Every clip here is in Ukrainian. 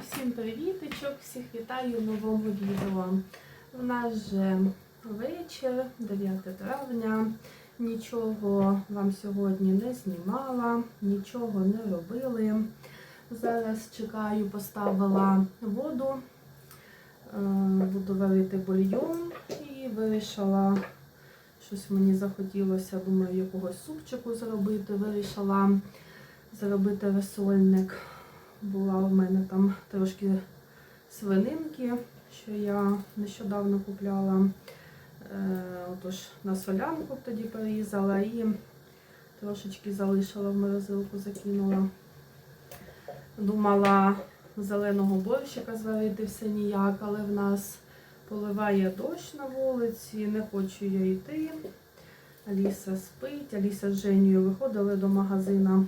Усім привіточок, всіх вітаю в новому відео. У нас вже вечір, 9 травня. Нічого вам сьогодні не знімала, нічого не робили. Зараз чекаю, поставила воду, е, буду варити бульйон і вирішила, щось мені захотілося, думаю, якогось супчику зробити. Вирішила зробити весольник. Була в мене там трошки свининки, що я нещодавно купляла. Е, Отож, на солянку тоді порізала і трошечки залишила в морозилку, закинула. Думала зеленого борщика зварити все ніяк, але в нас поливає дощ на вулиці, не хочу я йти. Аліса спить, Аліса з Женєю виходили до магазина.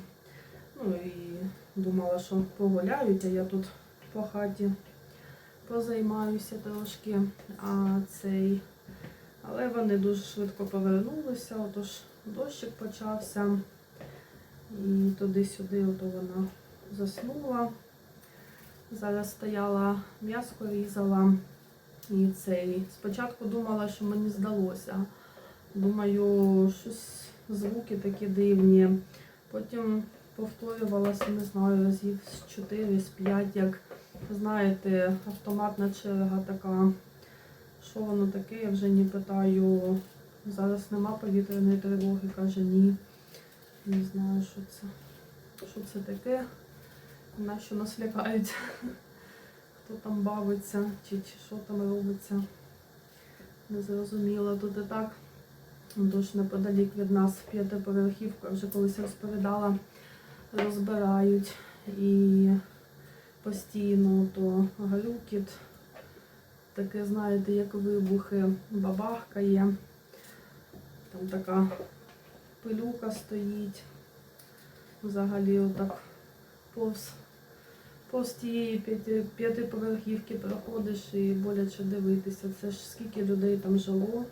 Ну і думала, що погуляють, а я тут по хаті позаймаюся трошки. А цей... Але вони дуже швидко повернулися, отож дощик почався. І туди-сюди ото вона заснула. Зараз стояла, м'яско різала. І цей. Спочатку думала, що мені здалося. Думаю, щось звуки такі дивні. Потім повторювалася, не знаю, разів з 4, з 5, як знаєте, автоматна черга така. Що воно таке? Я вже не питаю. Зараз нема повітряної тривоги, каже ні. Не знаю, що це. Що це таке? На що нас лякають? Хто там бавиться, чи, чи що там робиться. Не зрозуміло. Тут і так. Тож неподалік від нас п'ятиповерхівка, вже колись розповідала, розбирають і постійно то глюкіт, таке, знаєте, як вибухи, бабахкає, там така пилюка стоїть. Взагалі отак повз, повз тієї п'ятиповерхівки проходиш і боляче дивитися. Це ж скільки людей там жило,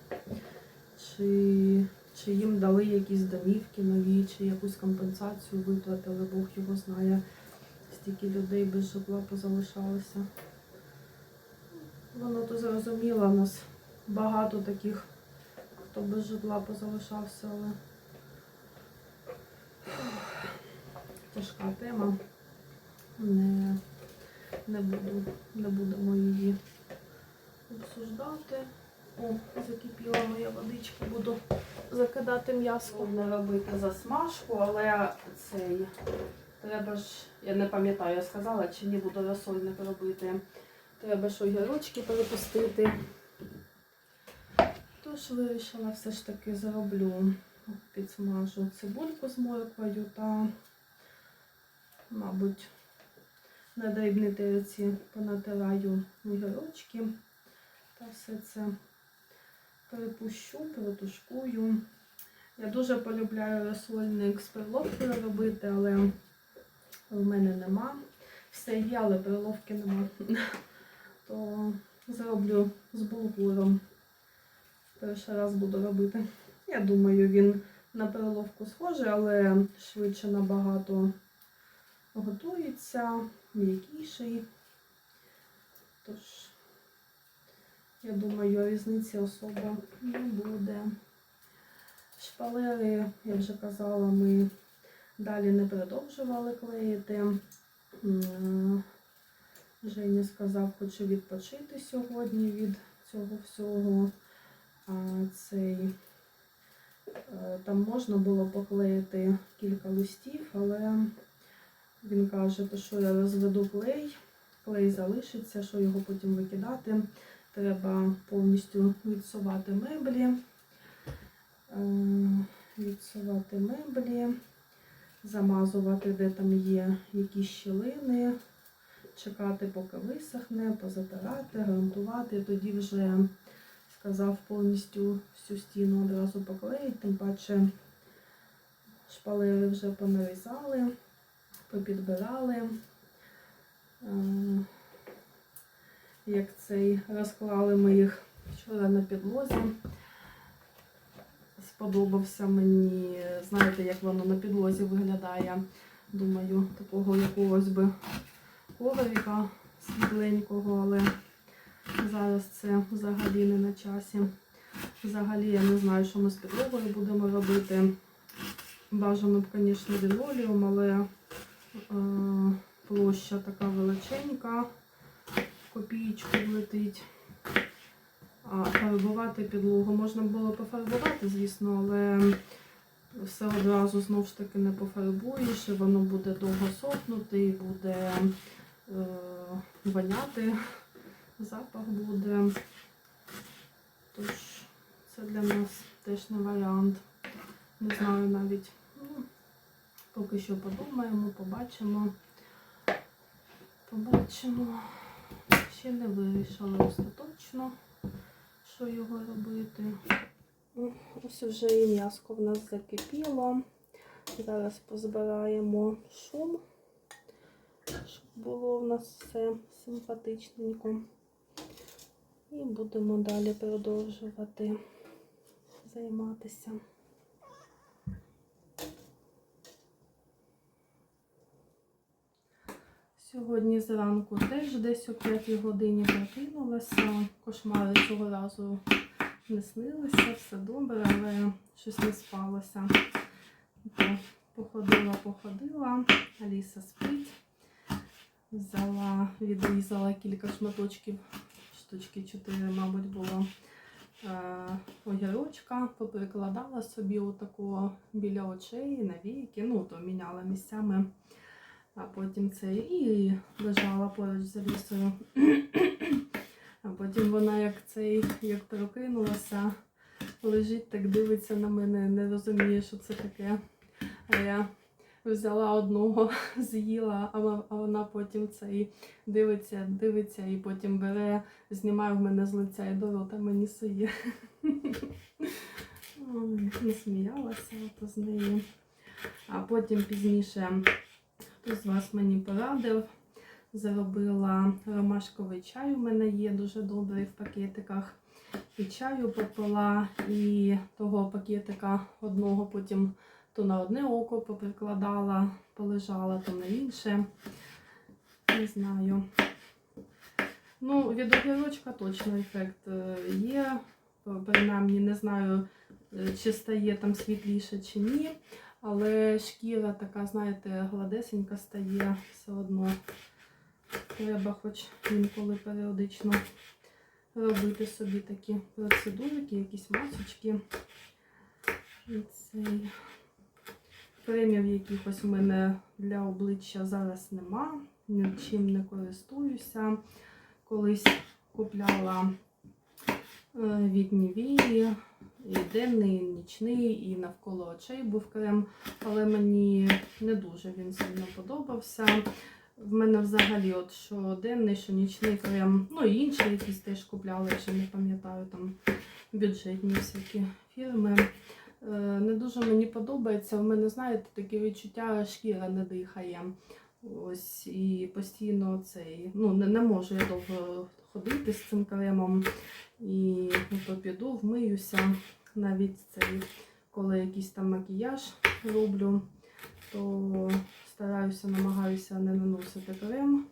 чи, чи їм дали якісь домівки нові, чи якусь компенсацію виплатили, Бог його знає. Стільки людей без житла позалишалося. Воно то зрозуміло, у нас багато таких, хто без житла позалишався, але тяжка тема. Не, не, буду, не будемо її обсуждати. О, закипіла моя водичка, буду закидати м'ясо. Не робити засмажку, але цей треба ж, я не пам'ятаю, я сказала, чи ні буду розсольник робити. Треба ж огірочки перепустити. Тож вирішила все ж таки зроблю. Підсмажу цибульку з морквою та, мабуть, на дрібній терці понатираю огірочки та все це перепущу, протушкую. Я дуже полюбляю розсольник з перловкою робити, але в мене нема. Все є, але перловки нема. То зроблю з булгуром. Перший раз буду робити. Я думаю, він на перловку схожий, але швидше набагато готується, м'якіший. Тож, я думаю, різниці особо не буде. Шпалери, я вже казала, ми далі не продовжували клеїти. Женя сказав, хоче відпочити сьогодні від цього всього. А цей, е, там можна було поклеїти кілька листів, але він каже, що я розведу клей, клей залишиться, що його потім викидати. Треба повністю відсувати меблі, е, відсувати меблі, замазувати, де там є якісь щілини, чекати, поки висохне, позатирати, грунтувати. Тоді вже сказав повністю всю стіну одразу поклеїть, тим паче шпалери вже понарізали, попідбирали. Як цей розклали ми їх вчора на підлозі. Сподобався мені, знаєте, як воно на підлозі виглядає. Думаю, такого якогось би коврика світленького, але зараз це взагалі не на часі. Взагалі я не знаю, що ми з підлогою будемо робити. Бажано б, звісно, лінолеум, але е, площа така величенька, копійку влетить. А фарбувати підлогу можна було пофарбувати, звісно, але все одразу знову ж таки не пофарбуєш, і воно буде довго сохнути і буде е, воняти, запах буде. Тож це для нас теж не варіант. Не знаю навіть. Ну, поки що подумаємо, побачимо. Побачимо. Ще не вирішили остаточно, що його робити. Ну, Ось вже і м'яско в нас закипіло. Зараз позбираємо шум, щоб було в нас все симпатичненько. І будемо далі продовжувати займатися. Сьогодні зранку теж десь о 5 годині прокинулася. Кошмари цього разу не снилися, все добре, але щось не спалося. То походила, походила, Аліса спить. Взяла, відрізала кілька шматочків, штучки 4, мабуть, було е, огірочка, поприкладала собі отако біля очей, на віки, ну, то міняла місцями, а потім це і лежала поруч з Алісою. А потім вона як цей, як прокинулася, лежить, так дивиться на мене, не розуміє, що це таке. А я взяла одного, з'їла, а вона потім цей дивиться, дивиться і потім бере, знімає в мене з лиця і до рота мені сує. Ой, Насміялася з неї. А потім пізніше хтось з вас мені порадив. Заробила ромашковий чай. У мене є дуже добрий в пакетиках. І чаю попила, і того пакетика одного потім то на одне око поприкладала, полежала, то на інше. Не знаю. Ну, від огірочка точно ефект е, є. Принаймні, не знаю, е, чи стає там світліше чи ні. Але шкіра така, знаєте, гладесенька стає все одно. Треба хоч інколи періодично робити собі такі процедурки, якісь масочки. І цей кремів якихось у мене для обличчя зараз нема, нічим не користуюся. Колись купляла е, від Нівії, і денний, і нічний, і навколо очей був крем, але мені не дуже він сильно подобався. В мене взагалі от що денний, що нічний крем, ну і інші якісь теж купляли, я ще не пам'ятаю, там бюджетні всякі фірми. Е, Не дуже мені подобається. У мене, знаєте, таке відчуття, шкіра не дихає. Ось і постійно цей. Ну, не, не можу я довго ходити з цим кремом. І ну, то піду, вмиюся. Навіть цей, коли якийсь там макіяж роблю, то стараюся, намагаюся не наносити крем,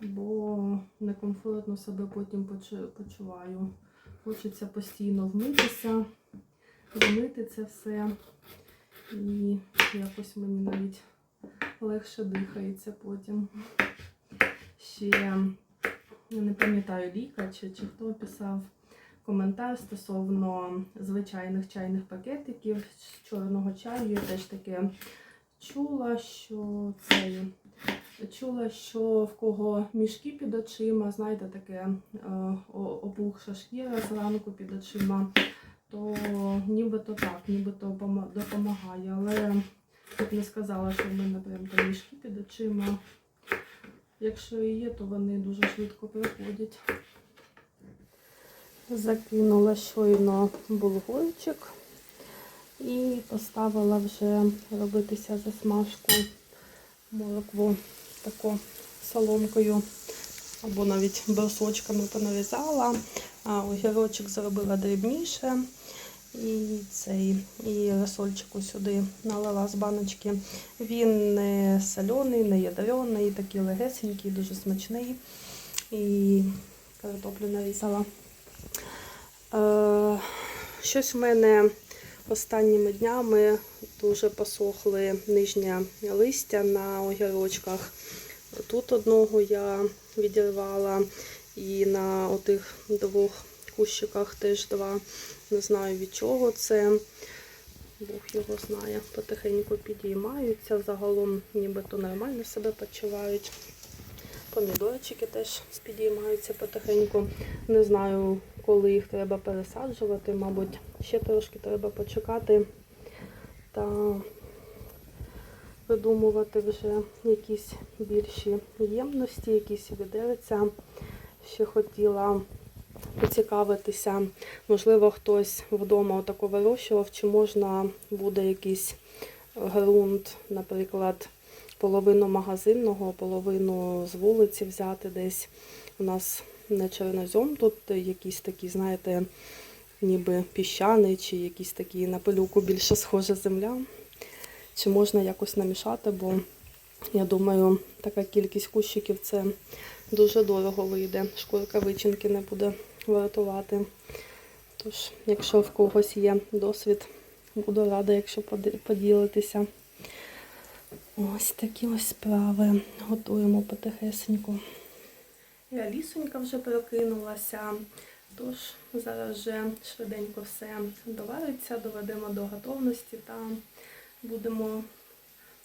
бо некомфортно себе потім почуваю. Хочеться постійно вмитися, вмити це все. І якось мені навіть легше дихається потім. Ще я не пам'ятаю Ліка чи, чи хто писав коментар стосовно звичайних чайних пакетиків з чорного чаю. Я теж таке чула, що це чула, що в кого мішки під очима, знаєте, таке е, опухша шкіра зранку під очима, то нібито так, нібито допомагає. Але як не сказала, що в мене прям там мішки під очима. Якщо і є, то вони дуже швидко проходять. Закинула щойно булгурчик і поставила вже робитися засмажку моркву тако соломкою або навіть брусочками понарізала, а огірочок зробила дрібніше. І цей, і розсольчику сюди налила з баночки. Він не соляний, не ядрений, такий легесенький, дуже смачний. І картоплю нарізала. Е, щось в мене останніми днями дуже посохли нижнє листя на огірочках. Тут одного я відірвала, і на отих двох кущиках теж два. Не знаю від чого це. Бог його знає. Потихеньку підіймаються. Загалом нібито нормально себе почувають. Помідорчики теж підіймаються потихеньку. Не знаю, коли їх треба пересаджувати. Мабуть, ще трошки треба почекати та видумувати вже якісь більші ємності, якісь відерця. Ще хотіла поцікавитися, можливо, хтось вдома отако вирощував, чи можна буде якийсь ґрунт, наприклад, половину магазинного, половину з вулиці взяти десь. У нас не чорнозем, тут якийсь такий, знаєте, ніби піщаний, чи якийсь такий на пилюку більше схожа земля. Чи можна якось намішати, бо я думаю, така кількість кущиків це дуже дорого вийде. Шкурка вичинки не буде вартувати. Тож, якщо в когось є досвід, буду рада, якщо поділитися. Ось такі ось справи. Готуємо потихесеньку. І Алісонька вже прокинулася. Тож зараз вже швиденько все довариться, доведемо до готовності та будемо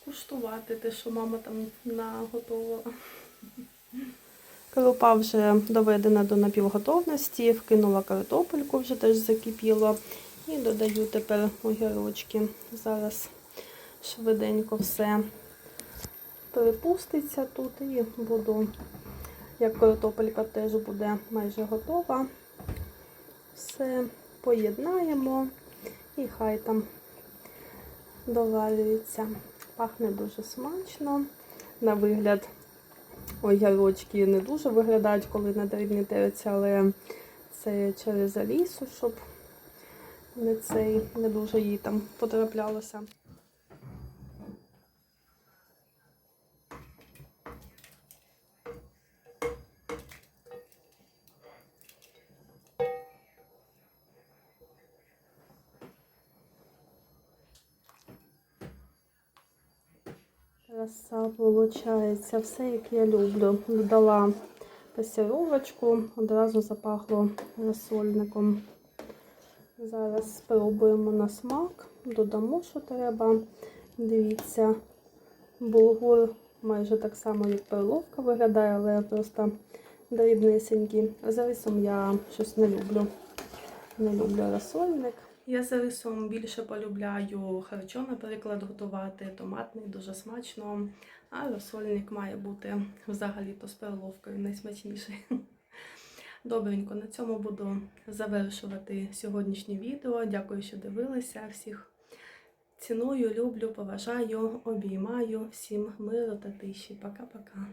куштувати те, що мама там наготовила. Крупа вже доведена до напівготовності, вкинула картопельку, вже теж закипіло. І додаю тепер огірочки. Зараз швиденько все перепуститься тут і буду, як картопелька теж буде майже готова. Все поєднаємо і хай там доварюється. Пахне дуже смачно. На вигляд огірочки не дуже виглядають, коли на дрібні терці, але це через алісу, щоб не цей не дуже їй там потраплялося. Краса виходить, все як я люблю. Додала пасіровочку, одразу запахло розсольником. Зараз спробуємо на смак, додамо, що треба. Дивіться, булгур майже так само, як перловка виглядає, але просто дрібнисенький. Рисом я щось не люблю. Не люблю розсольник. Я за рисом більше полюбляю харчо, наприклад, готувати томатний, дуже смачно. А розсольник має бути взагалі-то з перловкою найсмачніший. Добренько, на цьому буду завершувати сьогоднішнє відео. Дякую, що дивилися. Всіх ціную, люблю, поважаю, обіймаю. Всім миру та тиші. Пока-пока.